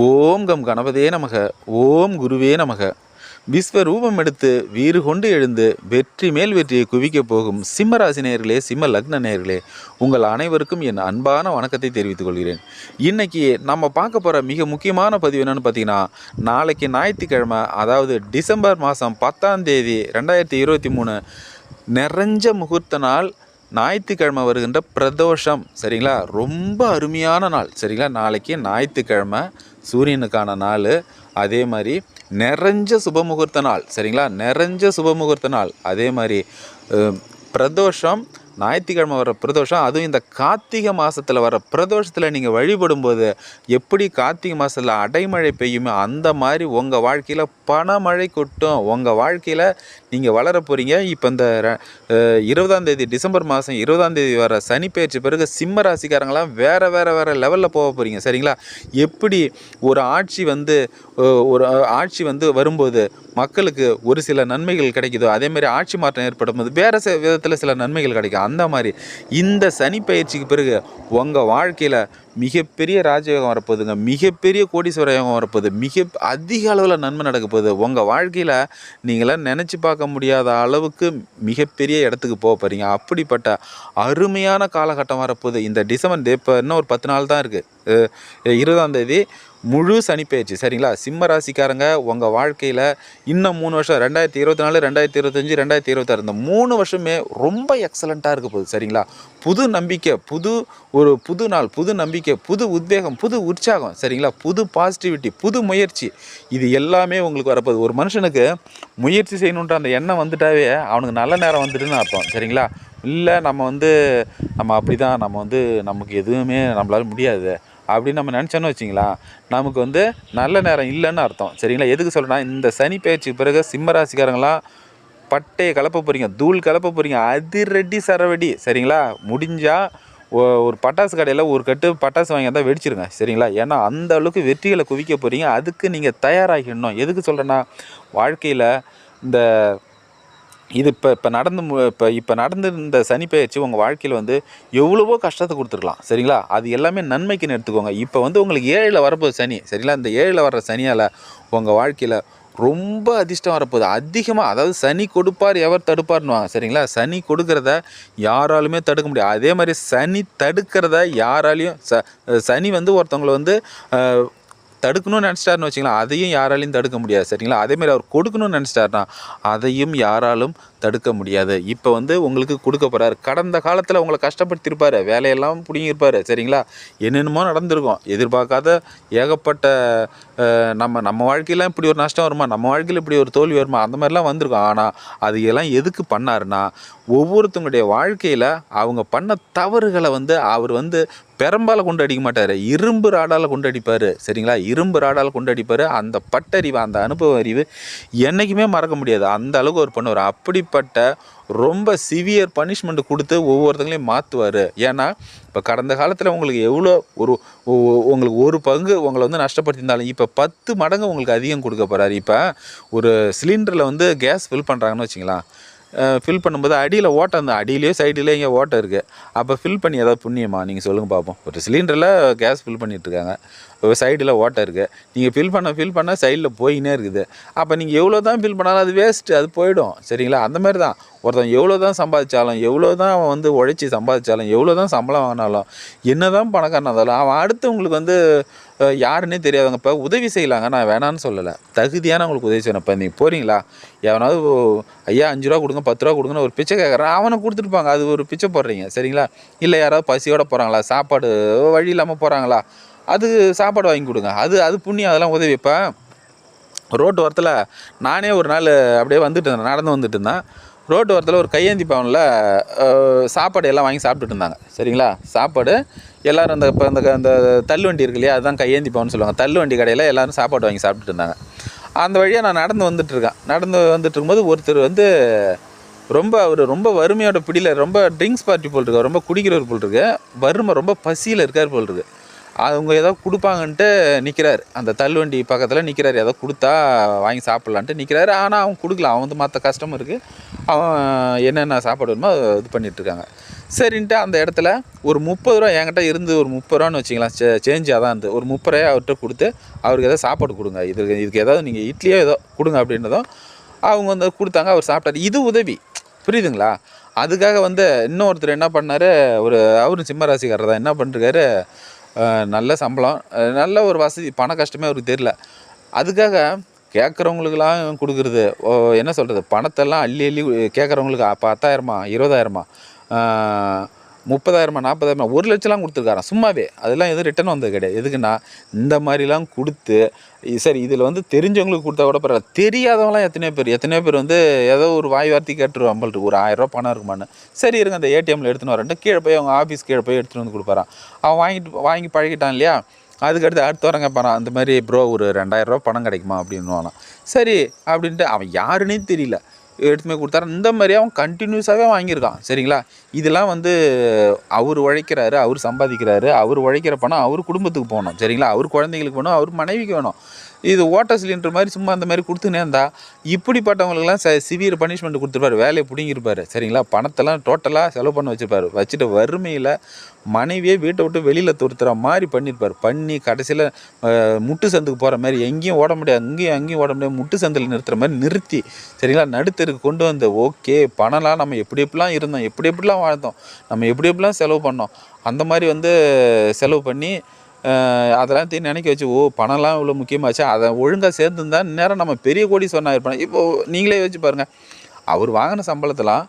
ஓம் come கணபதே நமக. ஓம் குருவே நமக. விஸ்வரூபம் எடுத்து வீறு கொண்டு எழுந்து வெற்றி மேல் வெற்றியை குவிக்கப் போகும் சிம்மராசி நேர்களே சிம்ம லக்ன நேர்களே உங்கள் அனைவருக்கும் என் அன்பான வணக்கத்தை தெரிவித்துக் கொள்கிறேன். இன்றைக்கி நம்ம பார்க்க போகிற மிக முக்கியமான பதிவு என்னென்னு பார்த்தீங்கன்னா நாளைக்கு ஞாயிற்றுக்கிழமை அதாவது டிசம்பர் மாதம் பத்தாம் தேதி ரெண்டாயிரத்தி இருபத்தி மூணு நிறைஞ்ச முகூர்த்த நாள் ஞாயிற்றுக்கிழமை வருகின்ற பிரதோஷம். சரிங்களா? ரொம்ப அருமையான நாள். சரிங்களா? நாளைக்கு ஞாயிற்றுக்கிழமை சூரியனுக்கான நாள். அதே மாதிரி நிறைஞ்ச சுபமுகூர்த்த நாள். சரிங்களா? நிறைஞ்ச சுபமுகூர்த்த நாள். அதே மாதிரி பிரதோஷம் ஞாயிற்றுக்கிழமை வர பிரதோஷம் அதுவும் இந்த கார்த்திகை மாதத்தில் வர பிரதோஷத்தில் நீங்கள் வழிபடும்போது எப்படி கார்த்திகை மாதத்தில் அடைமழை பெய்யுமோ அந்த மாதிரி உங்கள் வாழ்க்கையில் பணமழை கொட்டும். உங்கள் வாழ்க்கையில் நீங்கள் வளர போகிறீங்க இப்போ இந்த ர- இருபதாம் தேதி டிசம்பர் மாதம் இருபதாம் தேதி வர சனிப்பெயர்ச்சி பிறகு சிம்ம ராசிக்காரங்களாம் வேறு வேறு வேறு லெவலில் போக போகிறீங்க சரிங்களா? எப்படி ஒரு ஆட்சி வந்து ஒரு ஆட்சி வந்து வரும்போது மக்களுக்கு ஒரு சில நன்மைகள் கிடைக்குதோ அதேமாதிரி ஆட்சி மாற்றம் ஏற்படும் போது வேறு சில விதத்தில் சில நன்மைகள் கிடைக்கும். அந்த மாதிரி. இந்த சனி பயிற்சிக்கு பிறகு உங்கள் வாழ்க்கையில் மிகப்பெரிய ராஜயோகம் வரப்போகுதுங்க. மிகப்பெரிய கோடீஸ்வர யோகம் வரப்போகுது. மிக அதிக அளவில் நன்மை நடக்க போகுது. உங்கள் வாழ்க்கையில் நீங்களாம் நினச்சி பார்க்க முடியாத அளவுக்கு மிகப்பெரிய இடத்துக்கு போக போகிறீங்க அப்படிப்பட்ட அருமையான காலகட்டம் வரப்போகுது. இந்த டிசம்பர் இப்போ இன்னும் ஒரு பத்து நாள் தான் இருக்குது இருபதாம் தேதி முழு சனிப்பெயர்ச்சி சரிங்களா? சிம்ம ராசிக்காரங்க உங்கள் வாழ்க்கையில் இன்னும் மூணு வருஷம். ரெண்டாயிரத்தி இருபத்தி நாலு ரெண்டாயிரத்தி இருபத்தஞ்சி ரெண்டாயிரத்தி இருபத்தாறு. இந்த மூணு வருஷமே ரொம்ப எக்ஸலண்ட்டாக இருக்க போகுது. சரிங்களா? புது நம்பிக்கை புது ஒரு புது நாள் புது நம்பிக்கை புது உத்வேகம் புது உற்சாகம் சரிங்களா? புது பாசிட்டிவிட்டி புது முயற்சி. இது எல்லாமே உங்களுக்கு வரப்போகுது. ஒரு மனுஷனுக்கு முயற்சி செய்யணுன்ற அந்த எண்ணம் வந்துட்டாவே அவனுக்கு நல்ல நேரம் வந்துட்டுன்னு அர்த்தம் சரிங்களா? இல்லை நம்ம வந்து நம்ம அப்படி தான் நம்ம வந்து நமக்கு எதுவுமே நம்மளால் முடியாது அப்படின்னு நம்ம நினச்சோன்னு வச்சிங்களா நமக்கு வந்து நல்ல நேரம் இல்லைன்னு அர்த்தம் சரிங்களா? எதுக்கு சொல்கிறேன்னா இந்த சனி பயிற்சிக்கு பிறகு சிம்மராசிக்காரங்களாம் பட்டையை கலப்ப போகிறீங்க தூள் கலப்ப போகிறீங்க அதிரடி சரவடி. சரிங்களா? முடிஞ்சால் ஒரு பட்டாசு கடையில் ஒரு கட்டு பட்டாசு வாங்கி தான் வெடிச்சிருங்க. சரிங்களா? ஏன்னா அந்த அளவுக்கு வெற்றிகளை குவிக்க போகிறீங்க அதுக்கு நீங்கள் தயாராகிடணும். எதுக்கு சொல்கிறேன்னா வாழ்க்கையில் இந்த இது இப்போ இப்போ நடந்து மு- இப்போ இப்போ நடந்திருந்த சனி பயிற்சி உங்கள் வாழ்க்கையில் வந்து எவ்வளவோ கஷ்டத்தை கொடுத்துருக்கலாம். சரிங்களா? அது எல்லாமே நன்மைக்குன்னு எடுத்துக்கோங்க. இப்போ வந்து உங்களுக்கு ஏழில் வரப்போகுது சனி. சரிங்களா? இந்த ஏழில் வர்ற சனியால் உங்கள் வாழ்க்கையில் ரொம்ப அதிர்ஷ்டம் வரப்போகுது. அதிகமாக அதாவது சனி கொடுப்பார் எவர் தடுப்பார்னுவாங்க சரிங்களா? சனி கொடுக்கறத யாராலுமே தடுக்க முடியாது. அதே மாதிரி சனி தடுக்கிறத யாராலையும் ச சனி வந்து ஒருத்தவங்களை வந்து தடுக்கணும்னு நினச்சிட்டாருன்னு வச்சிங்களா அதையும் யாராலையும் தடுக்க முடியாது. சரிங்களா? அதேமாதிரி அவர் கொடுக்கணும்னு நினச்சிட்டாருன்னா அதையும் யாராலும் தடுக்க முடியாது. இப்போ வந்து உங்களுக்கு கொடுக்க போகிறாரு கடந்த காலத்தில் உங்களை கஷ்டப்படுத்தியிருப்பார். வேலையெல்லாம் பிடிங்கிருப்பார் சரிங்களா? என்னென்னமோ நடந்திருக்கும். எதிர்பார்க்காத ஏகப்பட்ட நம்ம நம்ம வாழ்க்கையெல்லாம் இப்படி ஒரு நஷ்டம் வருமா? நம்ம வாழ்க்கையில் இப்படி ஒரு தோல்வி வருமா? அந்த மாதிரிலாம் வந்திருக்கும். ஆனால் அது எல்லாம் எதுக்கு பண்ணாருன்னா ஒவ்வொருத்தவங்களுடைய வாழ்க்கையில் அவங்க பண்ண தவறுகளை வந்து அவர் வந்து பெரம்பால் கொண்டு அடிக்க மாட்டார். இரும்பு ராடால் கொண்டு அடிப்பார். சரிங்களா? இரும்பு ராடால் கொண்டு அடிப்பார். அந்த பட்டறிவு அந்த அனுபவ அறிவு என்றைக்குமே மறக்க முடியாது. அந்த அளவுக்கு அவர் பண்ணுவார். அப்படிப்பட்ட ரொம்ப சிவியர் பனிஷ்மெண்ட் கொடுத்து ஒவ்வொருத்தங்களையும் மாற்றுவார் ஏன்னா இப்போ கடந்த காலத்தில் உங்களுக்கு எவ்வளோ ஒரு உங்களுக்கு ஒரு பங்கு உங்களை வந்து நஷ்டப்படுத்தியிருந்தாலும் இப்போ பத்து மடங்கு உங்களுக்கு அதிகம் கொடுக்க போகிறாரு இப்போ ஒரு சிலிண்டரில் வந்து கேஸ் ஃபில் பண்ணுறாங்கன்னு வச்சுங்களேன் ஃபில் பண்ணும்போது அடியில் ஓட்டம் அந்த அடியிலேயோ சைடுலேயோ இங்கே ஓட்டம் இருக்குது அப்போ ஃபில் பண்ணி ஏதாவது புண்ணியமா? நீங்கள் சொல்லுங்கள் பார்ப்போம் ஒரு சிலிண்டரில் கேஸ் ஃபில் பண்ணிகிட்ருக்காங்க சைடில் ஓட்டை இருக்குது நீங்கள் ஃபில் பண்ண ஃபில் பண்ண சைடில் போயினே இருக்குது. அப்போ நீங்கள் எவ்வளோ தான் ஃபில் பண்ணாலும் அது வேஸ்ட்டு அது போயிடும். சரிங்களா? அந்த மாதிரி தான் ஒருத்தன் எவ்வளோ தான் சம்பாதிச்சாலும் எவ்வளோ தான் அவன் வந்து உழைச்சி சம்பாதிச்சாலும் எவ்வளோ தான் சம்பளம் வாங்கினாலும் என்ன தான் பணக்காரனாக இருந்தாலும் அவன் அடுத்து உங்களுக்கு வந்து யாருன்னே தெரியாதவங்க. இப்போ உதவி செய்யலாங்க. நான் வேணான்னு சொல்லலை. தகுதியானவங்களுக்கு உதவி செய்யணும். இப்போ நீங்கள் போகிறீங்களா எவனாவது ஐயா அஞ்சு ரூபா கொடுங்க பத்து ரூபா கொடுங்கன்னு ஒரு பிச்சை கேட்குறான் அவனை கொடுத்துருப்பாங்க அது ஒரு பிச்சை போடுறீங்க. சரிங்களா? இல்லை யாராவது பசியோட போகிறாங்களா சாப்பாடு வழி இல்லாமல் போகிறாங்களா அது சாப்பாடு வாங்கி கொடுங்க. அது அது புண்ணியம். அதெல்லாம் உதவி. இப்போ ரோட்டு ஓரத்தில் நானே ஒரு நாள் அப்படியே வந்துட்டு இருந்தேன். நடந்து வந்துட்டு இருந்தேன். ரோட்டு ஓரத்தில் ஒரு கையேந்தி பவனில் சாப்பாடு எல்லாம் வாங்கி சாப்பிட்டுட்டு இருந்தாங்க. சரிங்களா? சாப்பாடு எல்லோரும் அந்த இப்போ அந்த அந்த தள்ளுவண்டி இருக்கு இல்லையா அதுதான் கையேந்தி சொல்லுவாங்க. தள்ளுவண்டி கடையில் எல்லோரும் சாப்பாடு வாங்கி சாப்பிட்டுட்டு இருந்தாங்க. அந்த வழியாக நான் நடந்து வந்துட்டுருக்கேன் நடந்து வந்துட்டு இருக்கும்போது ஒருத்தர் வந்து ரொம்ப அவர் ரொம்ப வறுமையோட பிடியில் ரொம்ப ட்ரிங்க்ஸ் பார்ட்டி போல் இருக்கார் ரொம்ப குடிக்கிறவர் போல் இருக்கு. வறுமை ரொம்ப பசியில் இருக்கார் போல் இருக்கு. அவங்க ஏதோ கொடுப்பாங்கன்ட்டு நிற்கிறாரு அந்த தள்ளுவண்டி பக்கத்தில் நிற்கிறாரு ஏதோ கொடுத்தா வாங்கி சாப்பிட்லான்ட்டு நிற்கிறாரு ஆனால் அவன் கொடுக்கல. அவன் வந்து மற்ற கஸ்டமருக்கு அவன் என்னென்ன சாப்பாடு வேணுமோ இது பண்ணிகிட்ருக்காங்க சரின்ட்டு அந்த இடத்துல ஒரு முப்பது ரூபா என்கிட்ட இருந்து ஒரு முப்பது ரூபான்னு வச்சிங்களேன். சே சேஞ்சாக அதான் இருந்து ஒரு முப்பது ரூபாய் அவர்கிட்ட கொடுத்து அவருக்கு ஏதாவது சாப்பாடு கொடுங்க. இதுக்கு இதுக்கு ஏதாவது நீங்கள் இட்லியோ ஏதோ கொடுங்க அப்படின்றதும் அவங்க வந்து கொடுத்தாங்க அவர் சாப்பிட்டாரு. இது உதவி. புரியுதுங்களா? அதுக்காக வந்து இன்னொருத்தர் என்ன பண்ணார்? ஒரு அவரும் சிம்ம ராசிக்காரர் தான். என்ன பண்ணிருக்காரு? நல்ல சம்பளம் நல்ல ஒரு வசதி பண கஷ்டமே அவருக்கு தெரியல. அதுக்காக கேட்குறவங்களுக்கெல்லாம் கொடுக்குறது ஓ, என்ன சொல்கிறது பணத்தெல்லாம் அள்ளி அள்ளி கேட்குறவங்களுக்கு பத்தாயிரமா இருபதாயிரமா? முப்பதாயிரமா நாற்பதாயிரமா ஒரு லட்சம்லாம் கொடுத்துருக்காராம். சும்மாவே. அதெல்லாம் எதுவும் ரிட்டன் வந்தது கிடையாது. எதுக்குன்னா இந்த மாதிரிலாம் கொடுத்து சரி இதில் வந்து தெரிஞ்சவங்களுக்கு கொடுத்தா கூட பரவாயில்ல. தெரியாதவங்களாம் எத்தனையோ பேர் எத்தனையோ பேர் வந்து ஏதோ ஒரு வாய் வார்த்தை கேட்டுருவான் போல் ஒரு ஆயிரரூபா பணம் இருக்குமான்னு. சரி இருங்க அந்த ஏடிஎம்மில் எடுத்துன்னு வரேன்ட்டு கீழே போய் அவங்க ஆஃபீஸ் கீழே போய் எடுத்துகிட்டு வந்து கொடுப்பாரான் அவன் வாங்கிட்டு வாங்கி பழகிட்டான் இல்லையா? அதுக்கடுத்து அடுத்து வரங்க பணம் அந்த மாதிரி ப்ரோ ஒரு ரெண்டாயிரரூபா பணம் கிடைக்குமா அப்படின்னு சரி அப்படின்ட்டு அவன் யாருன்னே தெரியல. எடுத்துமே கொடுத்தாரு. இந்த மாதிரி அவன் கண்டினியூஸாகவே வாங்கியிருக்கான். சரிங்களா? இதெல்லாம் வந்து அவர் உழைக்கிறாரு அவர் சம்பாதிக்கிறாரு அவர் உழைக்கிற பணம் அவர் குடும்பத்துக்கு போகணும். சரிங்களா? அவர் குழந்தைங்களுக்கு வேணும் அவர் மனைவிக்கு வேணும். இது ஓட்டர் சிலிண்டர் மாதிரி சும்மா அந்த மாதிரி கொடுத்துனே இருந்தா இப்படிப்பட்டவங்களுக்குலாம் ச சிவியர் பனிஷ்மெண்ட் கொடுத்துருப்பாரு. வேலையை பிடிங்கிருப்பாரு சரிங்களா? பணத்தெல்லாம் டோட்டலாக செலவு பண்ண வச்சுருப்பாரு. வச்சுட்டு வறுமையில் மனைவியே வீட்டை விட்டு வெளியில் துருத்துற மாதிரி பண்ணியிருப்பார். பண்ணி கடைசியில் முட்டு சந்துக்கு போகிற மாதிரி எங்கேயும் ஓட முடியாது. அங்கேயும் அங்கேயும் ஓட முடியாது. முட்டு சந்தில் நிறுத்துற மாதிரி நிறுத்தி சரிங்களா? நடுத்தருக்கு கொண்டு வந்து ஓகே பணம்லாம் நம்ம எப்படி எப்படிலாம் இருந்தோம் எப்படி எப்படிலாம் வாழ்ந்தோம் நம்ம எப்படி எப்படிலாம் செலவு பண்ணோம் அந்த மாதிரி வந்து செலவு பண்ணி அதெல்லாம் தீ நினைக்க வச்சு ஓ பணம்லாம் இவ்வளோ முக்கியமாச்சு. அதை ஒழுங்காக சேர்ந்துருந்தா நேரம் நம்ம பெரிய கோடீஸ்வரனாக இருப்பேன். இப்போது நீங்களே யோசிச்சு பாருங்கள் அவர் வாங்கின சம்பளத்தெல்லாம்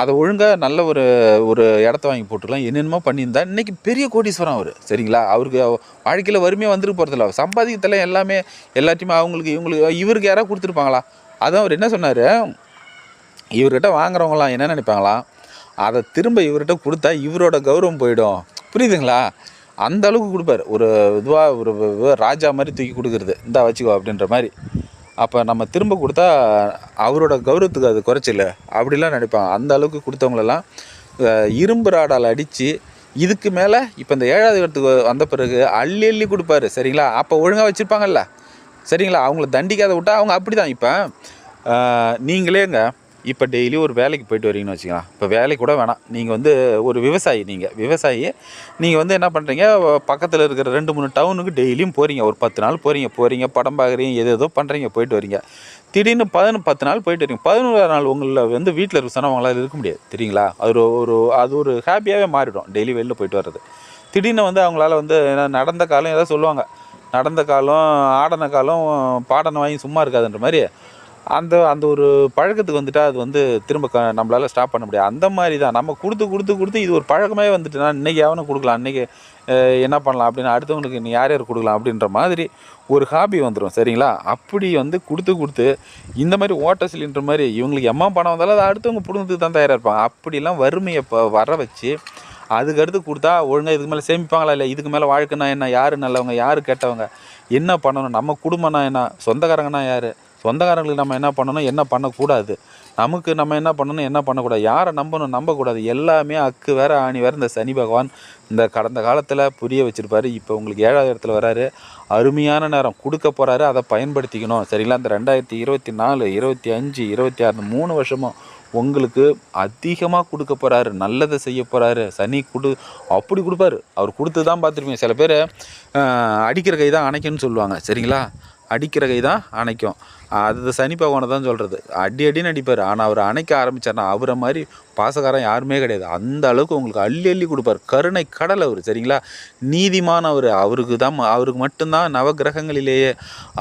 அதை ஒழுங்காக நல்ல ஒரு ஒரு இடத்த வாங்கி போட்டுக்கலாம். என்னென்னமோ பண்ணியிருந்தா இன்றைக்கி பெரிய கோடீஸ்வரம் அவர். சரிங்களா? அவருக்கு வாழ்க்கையில் வறுமையாக வந்துட்டு போகிறதில்ல சம்பாதிக்கத்தில் எல்லாமே எல்லாத்தையுமே அவங்களுக்கு இவங்களுக்கு இவருக்கு யாராவது கொடுத்துருப்பாங்களா? அதான் அவர் என்ன சொன்னார்? இவர்கிட்ட வாங்குறவங்களாம் என்ன நினைப்பாங்களாம் அதை திரும்ப இவர்கிட்ட கொடுத்தா இவரோட கௌரவம் போயிடும். புரியுதுங்களா? அந்த அளவுக்கு கொடுப்பாரு. ஒரு இதுவாக ஒரு ராஜா மாதிரி தூக்கி கொடுக்குறது. இந்தா வச்சுக்கோ அப்படின்ற மாதிரி. அப்போ நம்ம திரும்ப கொடுத்தா அவரோட கௌரவத்துக்கு அது குறைச்சில்ல. அப்படிலாம் நினைப்பாங்க. அந்த அளவுக்கு கொடுத்தவங்களெல்லாம் இரும்பு ராடால் அடித்து இதுக்கு மேலே இப்போ இந்த ஏழாவது இடத்துக்கு வந்த பிறகு அள்ளி அள்ளி கொடுப்பாரு. சரிங்களா? அப்போ ஒழுங்காக வச்சுருப்பாங்கல்ல. சரிங்களா? அவங்கள தண்டிக்காத விட்டால் அவங்க அப்படி தான் இப்போ நீங்களேங்க இப்போ டெய்லி ஒரு வேலைக்கு போயிட்டு வரீங்கன்னு வச்சுக்கலாம். இப்போ வேலைக்கு கூட வேணாம். நீங்கள் வந்து ஒரு விவசாயி நீங்கள் விவசாயி நீங்கள் வந்து என்ன பண்ணுறீங்க பக்கத்தில் இருக்கிற ரெண்டு மூணு டவுனுக்கு டெய்லியும் போகிறீங்க ஒரு பத்து நாள் போகிறீங்க போகிறீங்க படம் பார்க்குறீங்க எது ஏதோ பண்ணுறீங்க போயிட்டு வரீங்க. திடீர்னு பதினொன்று பத்து நாள் போயிட்டு வரீங்க. பதினோரு நாள் உங்களில் வந்து வீட்டில் இருக்க சொன்னால் அவங்களால இருக்க முடியாது. தெரியுங்களா? அது ஒரு ஒரு அது ஒரு ஹாப்பியாகவே மாறிடும். டெய்லி வெளில போயிட்டு வர்றது. திடீர்னு வந்து அவங்களால வந்து நடந்த காலம் ஏதாவது சொல்லுவாங்க. நடந்த காலம் ஆடின காலம் பாடனை வாங்கி சும்மா இருக்காதுன்ற மாதிரி அந்த அந்த ஒரு பழக்கத்துக்கு வந்துட்டால் அது வந்து திரும்ப க நம்மளால் ஸ்டாப் பண்ண முடியாது. அந்த மாதிரி தான் நம்ம கொடுத்து கொடுத்து கொடுத்து இது ஒரு பழக்கமே வந்துட்டுனா இன்றைக்கி எவனை கொடுக்கலாம் இன்றைக்கி என்ன பண்ணலாம் அப்படின்னு அடுத்தவங்களுக்கு நீ யார் யார் கொடுக்கலாம் அப்படின்ற மாதிரி ஒரு ஹாபி வந்துடும் சரிங்களா? அப்படி வந்து கொடுத்து கொடுத்து இந்த மாதிரி ஓட்ட சிலிண்டர் மாதிரி இவங்களுக்கு எம்மா பணம் வந்தாலும் அதை அடுத்தவங்க பிடுங்கிறதுக்கு தான் தயாராக இருப்பாங்க. அப்படிலாம் வறுமையை இப்போ வர வச்சு அதுக்கடுத்து கொடுத்தா ஒழுங்காக இதுக்கு மேலே சேமிப்பாங்களா இல்லை இதுக்கு மேலே வாழ்க்கைனா என்ன? யார் நல்லவங்க? யார் கெட்டவங்க? என்ன பண்ணணும்? நம்ம குடும்பம்னா என்ன? சொந்தக்காரங்கன்னா யார்? சொந்தக்காரங்களுக்கு நம்ம என்ன பண்ணணும் என்ன பண்ணக்கூடாது? நமக்கு நம்ம என்ன பண்ணணும் என்ன பண்ணக்கூடாது? யாரை நம்பணும் நம்பக்கூடாது. எல்லாமே அக்கு வேற ஆணி வேற. இந்த சனி பகவான் இந்த கடந்த காலத்தில் புரிய வச்சுருப்பாரு. இப்போ உங்களுக்கு ஏழாவது இடத்துல வராரு. அருமையான நேரம். கொடுக்க போகிறாரு அதை பயன்படுத்திக்கணும். சரிங்களா? இந்த ரெண்டாயிரத்தி இருபத்தி நாலு இருபத்தி அஞ்சு இருபத்தி ஆறு மூணு வருஷமும் உங்களுக்கு அதிகமாக கொடுக்க போகிறாரு நல்லதை செய்ய போகிறாரு சனி கொடு அப்படி கொடுப்பாரு. அவர் கொடுத்து தான் பார்த்துருப்பீங்க. சில பேர் அடிக்கிற கை தான் அணைக்கும்னு சொல்லுவாங்க. சரிங்களா? அடிக்கிற கை தான் அணைக்கும். அது சனி பகவானை தான் சொல்கிறது அடி அடின்னு அடிப்பார். ஆனால் அவர் அணைக்க ஆரம்பிச்சார்னா அவரை மாதிரி பாசக்காரன் யாருமே கிடையாது. அந்த அளவுக்கு உங்களுக்கு அள்ளி அள்ளி கொடுப்பார். கருணை கடல் அவர் சரிங்களா? நீதிமான் அவர். அவருக்கு தான் அவருக்கு மட்டும்தான் நவகிரகங்களிலேயே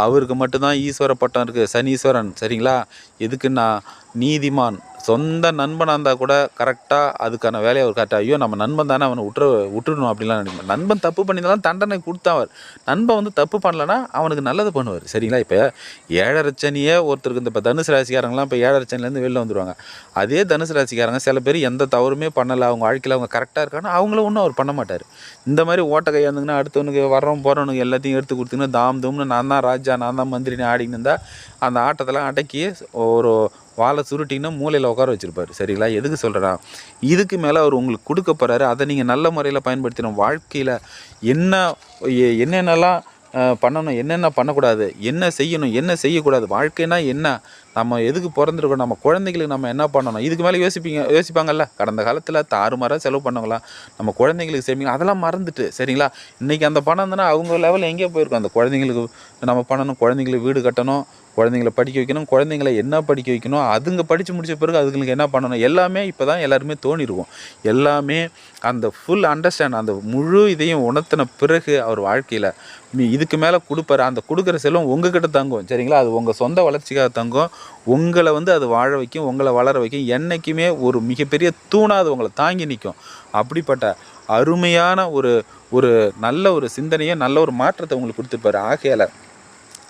அவருக்கு மட்டும்தான் ஈஸ்வர பட்டம் இருக்குது சனீஸ்வரன் சரிங்களா? எதுக்குன்னா நீதிமான். சொந்த நண்பனாக இருந்தால் கூட கரெக்டாக அதுக்கான வேலையை அவர் கரெக்டாக ஐயோ நம்ம நண்பன் தானே அவனை விட்டுற விட்டுடணும் அப்படிலாம் நினைப்பேன் நண்பன் தப்பு பண்ணியிருந்தாலும் தண்டனை கொடுத்தவர் நண்பன் வந்து தப்பு பண்ணலன்னா அவனுக்கு நல்லது பண்ணுவார். சரிங்களா? இப்போ ஏழரை சனியே ஒருத்தருக்கு இந்த இப்போ தனுசு ராசிக்காரங்களாம் இப்போ ஏழரை சனிலேருந்து வெளில வந்துடுவாங்க அதே தனுசு ராசிக்காரங்க சில பேர் எந்த தவறுமே பண்ணலை. அவங்க வாழ்க்கையில் அவங்க கரெக்டாக இருக்காங்கன்னா அவங்கள ஒன்றும் அவர் பண்ண மாட்டார். இந்த மாதிரி ஓட்ட கையாந்துங்கன்னா அடுத்தவனுக்கு வர்றோம் போகிறவனுக்கு எல்லாத்தையும் எடுத்து கொடுத்துன்னு தாம் தூம்னு நான் தான் ராஜா நான் தான் மந்திரின்னு ஆடின்னு இருந்தால் அந்த ஆட்டத்தெல்லாம் அடக்கி ஒரு வாழை சுருட்டிங்கன்னா மூலையில் உட்கார வச்சுருப்பாரு. சரிங்களா? எதுக்கு சொல்கிறேன்னா இதுக்கு மேலே அவர் உங்களுக்கு கொடுக்க போகிறாரு அதை நீங்கள் நல்ல முறையில் பயன்படுத்தணும் வாழ்க்கையில் என்ன எ- என்னென்னலாம் பண்ணணும் என்னென்ன பண்ணக்கூடாது என்ன செய்யணும் என்ன செய்யக்கூடாது வாழ்க்கைனா என்ன நம்ம எதுக்கு பிறந்திருக்கோம்? நம்ம குழந்தைங்களுக்கு நம்ம என்ன பண்ணணும்? இதுக்கு மேலே யோசிப்பீங்க யோசிப்பாங்கல்ல? கடந்த காலத்தில் தாறுமாறாக செலவு பண்ணவங்களாம் நம்ம குழந்தைங்களுக்கு செய்வீங்க அதெல்லாம் மறந்துட்டு சரிங்களா? இன்றைக்கி அந்த பணம் இருந்ததுன்னா அவங்க லெவலில் எங்கேயோ போயிருக்கோம். அந்த குழந்தைங்களுக்கு நம்ம பண்ணணும் குழந்தைங்களுக்கு வீடு கட்டணும் குழந்தைங்கள படிக்க வைக்கணும் குழந்தைங்கள என்ன படிக்க வைக்கணும் அதுங்க படித்து முடிச்ச பிறகு அதுங்களுக்கு என்ன பண்ணணும்? எல்லாமே இப்போ தான் எல்லாருமே தோணிடுவோம் எல்லாமே அந்த ஃபுல் அண்டர்ஸ்டாண்ட் அந்த முழு இதையும் உணர்த்தின பிறகு அவர் வாழ்க்கையில் நீ இதுக்கு மேலே கொடுப்பாரு அந்த கொடுக்குற செல்வம் உங்ககிட்ட தங்கும் சரிங்களா? அது உங்கள் சொந்த வளர்ச்சிக்காக தங்கும் உங்களை வந்து அது வாழ வைக்கும் உங்களை வளர வைக்கும். என்றைக்குமே ஒரு மிகப்பெரிய தூணாக அது உங்களை தாங்கி நிற்கும். அப்படிப்பட்ட அருமையான ஒரு ஒரு நல்ல ஒரு சிந்தனையை நல்ல ஒரு மாற்றத்தை உங்களுக்கு கொடுத்துருப்பாரு. ஆகையால்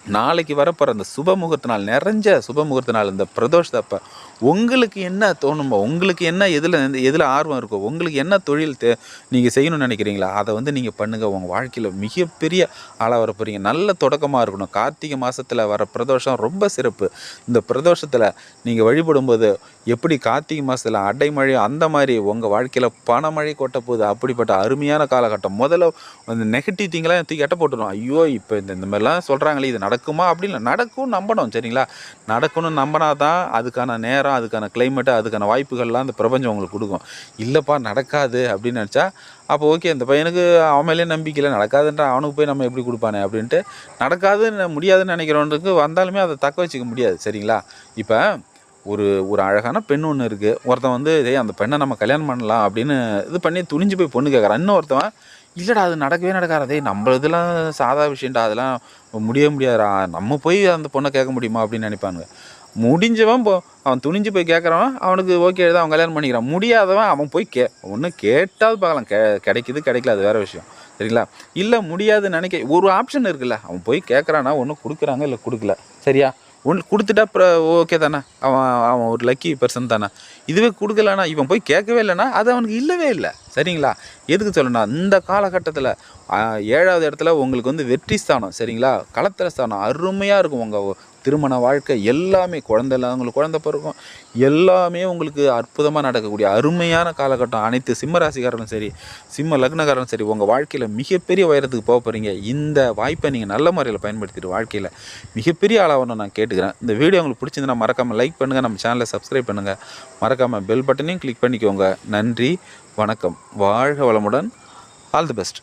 நாளைக்கு வரப்போகிற அந்த சுபமுகூர்த்த நாள் நிறைஞ்ச சுபமுகூர்த்த நாள் இந்த பிரதோஷத்தப்ப உங்களுக்கு என்ன தோணுமோ உங்களுக்கு என்ன எதில் எதில் ஆர்வம் இருக்கோ உங்களுக்கு என்ன தொழில் தே நீங்கள் செய்யணும்னு நினைக்கிறீங்களா? அதை வந்து நீங்கள் பண்ணுங்கள் உங்கள் வாழ்க்கையில் மிகப்பெரிய ஆளாக வர போகிறீங்க நல்ல தொடக்கமாக இருக்கணும். கார்த்திகை மாதத்தில் வர பிரதோஷம் ரொம்ப சிறப்பு. இந்த பிரதோஷத்தில் நீங்கள் வழிபடும்போது எப்படி கார்த்திகை மாதத்தில் அடைமழை அந்த மாதிரி உங்கள் வாழ்க்கையில் பணமழை கொட்ட போகுது. அப்படிப்பட்ட அருமையான காலகட்டம். முதல்ல அந்த நெகட்டிவ் திங்கெல்லாம் தூக்கி எட்ட போட்டுரும் ஐயோ இப்போ இந்த இந்த மாதிரிலாம் சொல்கிறாங்களே இது நடக்குமா? அப்படின்னு நடக்கும் நம்பணும் சரிங்களா? நடக்கணும்னு நம்பினா தான் அதுக்கான நேரம் அதுக்கான கிளைமேட்டு அதுக்கான வாய்ப்புகள்லாம் அந்த பிரபஞ்சம் உங்களுக்கு கொடுக்கும். இல்லைப்பா நடக்காது அப்படின்னு நினச்சா அப்போ ஓகே அந்த பையனுக்கு அவன் மேலே நம்பிக்கை நடக்காதுன்ற அவனுக்கு போய் நம்ம எப்படி கொடுப்பானே அப்படின்ட்டு நடக்காதுன்னு முடியாதுன்னு நினைக்கிறவனுக்கு வந்தாலுமே அதை தக்க வச்சுக்க முடியாது சரிங்களா? இப்போ ஒரு ஒரு அழகான பெண் ஒன்று இருக்குது ஒருத்தன் வந்து இதே அந்த பெண்ணை நம்ம கல்யாணம் பண்ணலாம் அப்படின்னு இது பண்ணி துணிஞ்சு போய் பொண்ணு கேட்குறான் இன்னொருத்தவன் இல்லைடா அது நடக்கவே நடக்காதே. நம்ம இதெல்லாம் சாதா விஷயம்டா. அதெல்லாம் முடிய முடியாதுடா. நம்ம போய் அந்த பொண்ணை கேட்க முடியுமா? அப்படின்னு நினைப்பானுங்க. முடிஞ்சவன் போ அவன் துணிஞ்சு போய் கேட்குறவன் அவனுக்கு ஓகே தான் அவன் கல்யாணம் பண்ணிக்கிறான். முடியாதவன் அவன் போய் கே ஒன்று கேட்டால் பார்க்கலாம். கெ கிடைக்குது கிடைக்கல அது வேறு விஷயம். சரிங்களா? இல்லை முடியாதுன்னு நினைக்க ஒரு ஆப்ஷன் இருக்குல்ல. அவன் போய் கேட்குறானா ஒன்று கொடுக்குறாங்க இல்லை கொடுக்கல. சரியா? ஒன்று கொடுத்துட்டா அப்புறம் ஓகே தானே. அவன் அவன் ஒரு லக்கி பர்சன் தானே. இதுவே கொடுக்கலனா இவன் போய் கேட்கவே இல்லைன்னா அது அவனுக்கு இல்லவே இல்லை. சரிங்களா? எதுக்கு சொல்லணும் இந்த காலகட்டத்தில் ஏழாவது இடத்துல உங்களுக்கு வந்து வெற்றி ஸ்தானம் சரிங்களா? களத்திர ஸ்தானம் அருமையாக இருக்கும் உங்கள் திருமண வாழ்க்கை எல்லாமே குழந்தை இல்லாதவங்களுக்கு குழந்தை பிறக்கும். எல்லாமே உங்களுக்கு அற்புதமாக நடக்கக்கூடிய அருமையான காலகட்டம். அனைத்து சிம்ம ராசிக்காரனும் சரி சிம்ம லக்னக்காரரும் சரி உங்கள் வாழ்க்கையில் மிகப்பெரிய உயரத்துக்கு போக போகிறீங்க இந்த வாய்ப்பை நீங்கள் நல்ல முறையில் பயன்படுத்திட்டு வாழ்க்கையில் மிகப்பெரிய ஆளாகணும் நான் கேட்டுக்கிறேன். இந்த வீடியோ உங்களுக்கு பிடிச்சிருந்தா மறக்காமல் லைக் பண்ணுங்கள் நம்ம சேனலை சப்ஸ்கிரைப் பண்ணுங்கள் மறக்காமல் பெல் பட்டனையும் கிளிக் பண்ணிக்கோங்க. நன்றி வணக்கம். வாழ்க வளமுடன். All the best